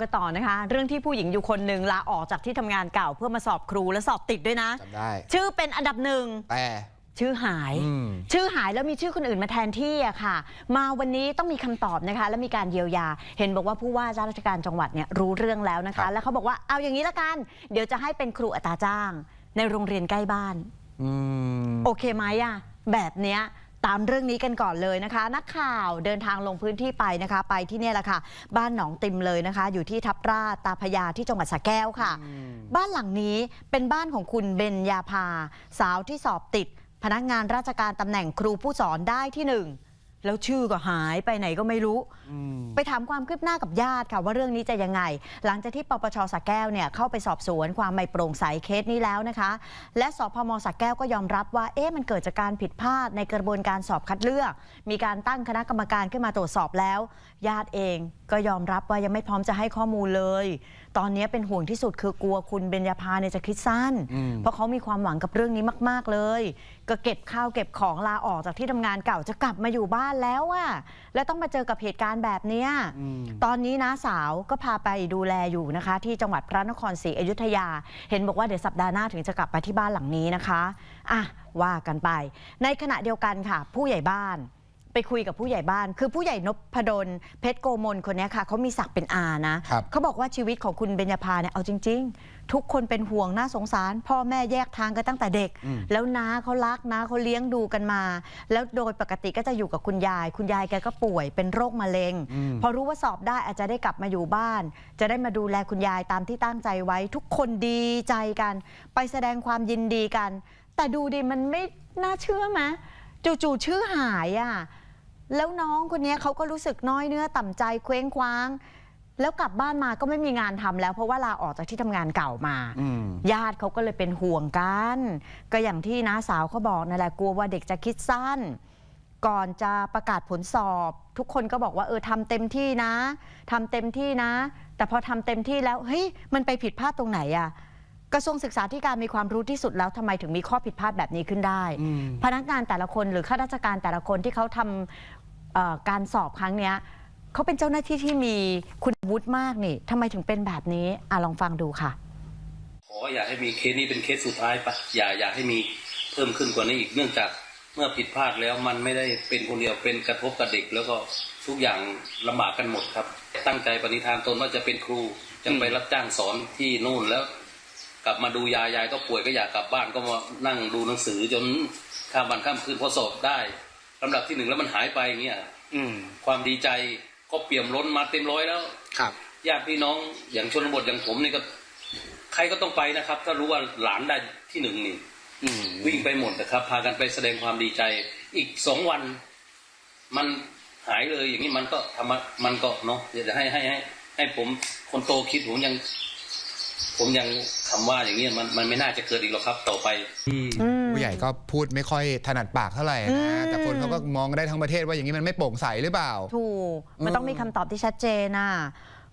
กันต่อนะคะ เรื่องที่ผู้หญิงอยู่คนหนึ่งลาออกจากที่ทำงานเก่าเพื่อมาสอบครูและสอบติดด้วยนะจำได้ชื่อเป็นอันดับหนึ่งแต่ชื่อหายอืมชื่อหายแล้วมีชื่อคนอื่นมาแทนที่อะค่ะ มาวันนี้ต้องมีคำตอบนะคะ และมีการเยียวยา เห็นบอกว่าผู้ว่าราชการจังหวัดเนี่ยรู้เรื่องแล้วนะครัคะบแล้วเขาบอกว่าเอาอย่างนี้ละกัน เดี๋ยวจะให้เป็นครูอัตราจ้าง ในโรงเรียนใกล้บ้านอืมโอเคไหมอะแบบเนี้ย ตามเรื่องนี้กันก่อนเลยนะคะ นักข่าวเดินทางลงพื้นที่ไปนะคะ ไปที่เนี่ยแหละค่ะ บ้านหนองติมเลยนะคะ อยู่ที่ทับราชตาพระยาที่จังหวัดสระแก้วค่ะ บ้านหลังนี้เป็นบ้านของคุณเบญญาภา สาวที่สอบติด พนักงานราชการตำแหน่งครูผู้สอนได้ที่หนึ่ง แล้วชื่อก็หายไปไหนก็ไม่รู้ ไปถามความคืบหน้ากับญาติค่ะว่าเรื่องนี้จะยังไง หลังจากที่ปปชสระแก้วเนี่ยเข้าไปสอบสวนความไม่โปร่งใสเคสนี้แล้วนะคะ และสพมสระแก้วก็ยอมรับว่าเอ๊ะมันเกิดจากการผิดพลาดในกระบวนการสอบคัดเลือก มีการตั้งคณะกรรมการขึ้นมาตรวจสอบแล้ว ญาติเองก็ยอมรับว่ายังไม่พร้อมจะให้ข้อมูลเลย ตอนนี้เป็นห่วงที่สุดคือกลัวคุณเบญญาภาเนี่ยจะคิดสั้นอืมเพราะเขามีความหวังกับเรื่องนี้มาก ๆเลย ก็เก็บข้าวเก็บของลาออกจากที่ทำงานเก่าจะกลับมาอยู่บ้านแล้วอะแล้วต้องมาเจอกับเหตุการณ์แบบเนี้ยอืมตอนนี้น้าสาวก็พาไปดูแลอยู่นะคะ ที่จังหวัดพระนครศรีอยุธยา เห็นบอกว่าเดี๋ยวสัปดาห์หน้าถึงจะกลับมาที่บ้านหลังนี้นะคะอะว่ากันไป ในขณะเดียวกันค่ะ ผู้ใหญ่บ้าน ไปคุยกับผู้ใหญ่บ้าน คือผู้ใหญ่นพดลเพชรโกมลคนเนี้ยค่ะเขามีศักดิ์เป็นอานะ ครับเขาบอกว่าชีวิตของคุณเบญญาภาเนี่ยเอาจริง ๆ ทุกคนเป็นห่วงน่าสงสาร พ่อแม่แยกทางกันตั้งแต่เด็ก อืม แล้วน้าเขารักน้าเขาเลี้ยงดูกันมา แล้วโดยปกติก็จะอยู่กับคุณยาย คุณยายแกก็ป่วยเป็นโรคมะเร็ง อืม พอรู้ว่าสอบได้อาจจะได้กลับมาอยู่บ้าน จะได้มาดูแลคุณยายตามที่ตั้งใจไว้ ทุกคนดีใจกัน ไปแสดงความยินดีกัน แต่ดูดิมันไม่น่าเชื่อไหมจู่ๆชื่อหายอะ แล้วน้องคนเนี้ยเขาก็รู้สึกน้อยเนื้อต่ำใจเคว้งคว้าง แล้วกลับบ้านมาก็ไม่มีงานทำแล้ว เพราะว่าลาออกจากที่ทำงานเก่ามา อืม ญาติเขาก็เลยเป็นห่วงกัน ก็อย่างที่น้าสาวเขาบอกนั่นแหละกลัวว่าเด็กจะคิดสั้น ก่อนจะประกาศผลสอบ ทุกคนก็บอกว่าเออทำเต็มที่นะทำเต็มที่นะ แต่พอทำเต็มที่แล้วเฮ้ยมันไปผิดพลาดตรงไหนอะกระทรวงศึกษาธิการมีความรู้ที่สุดแล้วทำไมถึงมีข้อผิดพลาดแบบนี้ขึ้นได้ อืม พนักงานแต่ละคนหรือข้าราชการแต่ละคนที่เขาทำ เอ่อการสอบครั้งเนี้ยเขาเป็นเจ้าหน้าที่ที่มีคุณวุฒิมากนี่ทำไมถึงเป็นแบบนี้อะลองฟังดูค่ะ ขออย่าให้มีเคสนี้เป็นเคสสุดท้ายปะอย่าอย่าให้มีเพิ่มขึ้นกว่านี้อีกเนื่องจากเมื่อผิดพลาดแล้วมันไม่ได้เป็นคนเดียวเป็นกระทบกับเด็ก แล้วก็ทุกอย่างลำบากกันหมดครับ ตั้งใจปณิธานตนว่าจะเป็นครูจะไปรับจ้างสอนที่นู่นแล้ว กลับมาดูยายยายก็ป่วยก็อยากกลับบ้านก็มานั่งดูหนังสือจนข้ามวันข้ามคืนพอสอบได้ ลำดับที่หนึ่งแล้วมันหายไปอย่างเงี้ยอืม ความดีใจก็เปี่ยมล้นมาเต็มร้อยแล้ว ครับญาติพี่น้องอย่างชนบทอย่างผมนี่ก็ ใครก็ต้องไปนะครับ ถ้ารู้ว่าหลานได้ที่หนึ่งนี่อืมวิ่งไปหมดนะครับ พากันไปแสดงความดีใจ อีกสองวัน มันหายเลยอย่างนี้มันก็ทำมามันก็เนาะเดี๋ยวจะให้ให้ให้ให้ผมคนโตคิดผมยัง ผมยังคำว่าอย่างนี้ยมันมันไม่น่าจะเกิดอีกหรอกครับ ต่อไป อืมผู้ ใหญ่ก็พูดไม่ค่อยถนัดปากเท่าไหร่อืนะมแต่คนเขาก็มองได้ทั้งประเทศว่าอย่างนี้มันไม่โปร่งใสหรือเปล่า ถูก มันต้องมีคำตอบที่ชัดเจนน่ะ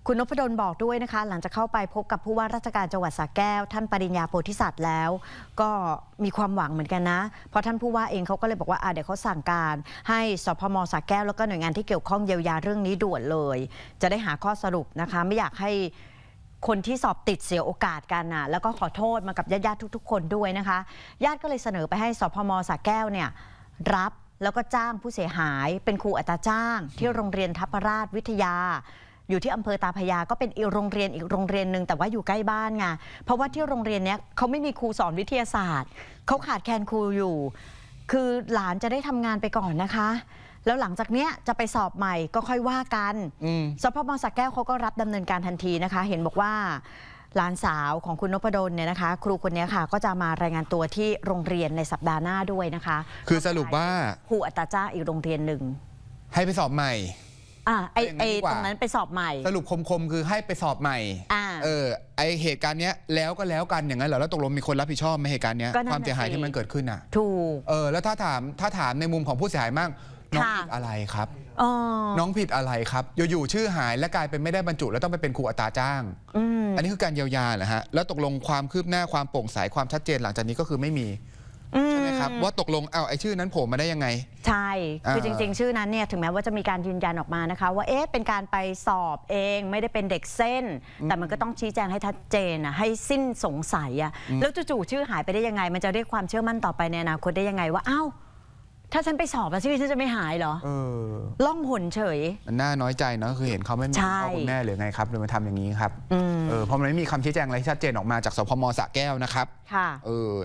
คุณนพดลบอกด้วยนะคะ หลังจากเข้าไปพบกับผู้ว่าราชการจังหวัดสระแก้ว ท่านปริญญาโพธิสัตว์แล้ว ก็มีความหวังเหมือนกันนะ เพราะท่านผู้ว่าเองเขาก็เลยบอกว่าอะเดี๋ยวเขาสั่งการ ให้สพมสระแก้วแล้วก็หน่วยงานที่เกี่ยวข้องเยียวยาเรื่องนี้ด่วนเลย จะได้หาข้อสรุปนะคะ ไม่อยากให้ คนที่สอบติดเสียโอกาสกันน่ะแล้วก็ขอโทษมากับญาติๆทุก ๆ คนด้วยนะคะ ญาติก็เลยเสนอไปให้สพมสระแก้วเนี่ยรับแล้วก็จ้างผู้เสียหายเป็นครูอัตราจ้าง ที่โรงเรียนทัพราชวิทยา อยู่ที่อำเภอตาพยาก็เป็นอีกโรงเรียนอีกโรงเรียนหนึ่งแต่ว่าอยู่ใกล้บ้านไงเพราะว่าที่โรงเรียนเนี้ยเขาไม่มีครูสอนวิทยาศาสตร์เขาขาดแคลนครูอยู่ คือหลานจะได้ทำงานไปก่อนนะคะ แล้วหลังจากเนี้ยจะไปสอบใหม่ก็ค่อยว่ากันอืมสพมสระแก้วเขาก็รับดำเนินการทันทีนะคะ เห็นบอกว่าหลานสาวของคุณนพดลเนี่ยนะคะ ครูคนนี้ค่ะ ก็จะมารายงานตัวที่โรงเรียนในสัปดาห์หน้าด้วยนะคะ คือสรุปว่าครูอัตราจ้างอีกโรงเรียนหนึ่งให้ไปสอบใหม่อ่าไออย่างนั้ไอนดีกว่าตรงนั้นไปสอบใหม่ สรุปคมๆคือให้ไปสอบใหม่อ่าเออไอเหตุการณ์เนี้ยแล้วก็แล้วกันอย่างนั้นเหรอแล้วตกลงมีคนรับผิดชอบไหมเหตุการณ์เนี้ยก็นั่นน่ะความเสียหายสิที่มันเกิดขึ้นอะถูกเออแล้วถ้าถามถ้าถามในมุมของผู้เสียหายมั่ง น้องค่ะผิดอะไรครับ อ๋อ น้องผิดอะไรครับ อยู่ๆชื่อหายและกลายเป็นไม่ได้บรรจุ แล้วต้องไปเป็นครูอัตราจ้าง อืม อันนี้คือการเยียวยาเหรอฮะแล้วตกลงความคืบหน้าความโปร่งใสความชัดเจนหลังจากนี้ก็คือไม่มีอืใช่ไหมครับว่าตกลงเอาไอ้ชื่อนั้นโผล่มาได้ยังไง ใช่ คืออ่าจริง ๆ ชื่อนั้นเนี่ยถึงแม้ว่าจะมีการยืนยันออกมานะคะ ว่าเอ๊ะเป็นการไปสอบเองไม่ได้เป็นเด็กเส้น แต่มันก็ต้องชี้แจงให้ชัดเจนนะให้สิ้นสงสัยอะแล้วจู่ๆชื่อหายไปได้ยังไง มันจะเรียกความเชื่อมั่นต่อไปในอนาคตได้ยังไงว่าอ้าว ถ้าฉันไปสอบแล้วชื่อฉันจะไม่หายเหรอ เออล่องหนเฉย มันน่าน้อยใจเนาะคือเห็นเขาไม่มีใช่ พ่อคุณแม่หรือไงครับเลยมาทำอย่างนี้ครับอืมเออเพราะมันไม่มีคำชี้แจงอะไรที่ชัดเจนออกมาจากสพมสระแก้วนะครับ ค่ะ เออ